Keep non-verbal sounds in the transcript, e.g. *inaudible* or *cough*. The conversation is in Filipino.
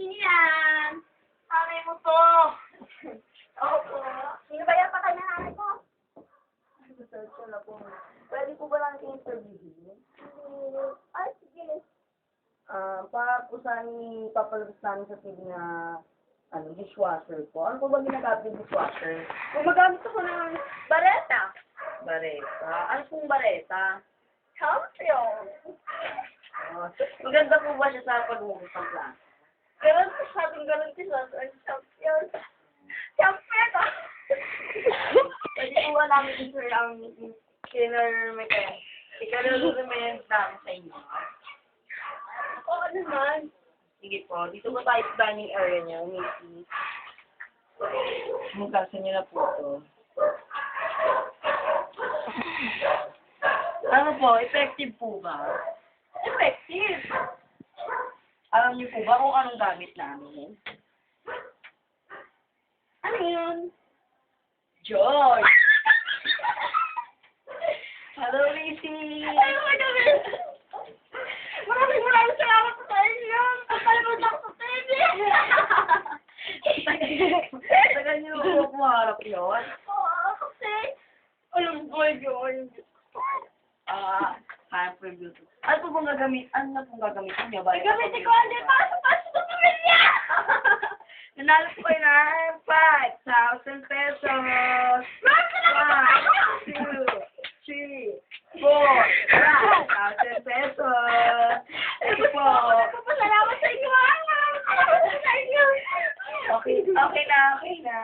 Sino yan? Nanay mo to! Opo. Sino ba yan? Patay na nanay ko. Search ko na po. Pwede po ba lang interviewin? Ay, sige. Ah, para po sa ni papalabas namin sa TV na ano, dishwasher po. Ano po ba ginagamit yung dishwasher? Gumagamit ako ng bareta. Bareta. Ano pong bareta? Champion. Ah, maganda po ba siya sa paghugas ng plato? Ganun pa sabing ganun din sa ang champion. Champion ah. Pwede ba namin i-share ang cleaner mechanic? Ika-recommend namin sa inyo. Oo naman. Sige po, dito po tayo sa dining area niya, Missy. Magkasa niyo na po ito. Ano po, effective po ba? Effective. Alam niyo po ba kung anong gamit namin? Ano yun? Joy! *laughs* Hello, Missy! Ay, mga namin. Maraming maraming salamat sa inyo. Ang kalabot ako sa TV. Tagal niyo po pumarap yun? Oo, kasi alam ko yun kaya po yung Bluetooth. Ano po pong gagamit? Ano na pong gagamitin niya? Bali, Gamitin ko ang para sa pasok ng pamilya! *laughs* Nanalo po kayo ng 5,000 pesos! Run ka na ba? 1, pesos! Ito po! Nagpapasalamat sa inyo. Ah. Salamat sa inyo! Okay, okay na, okay na.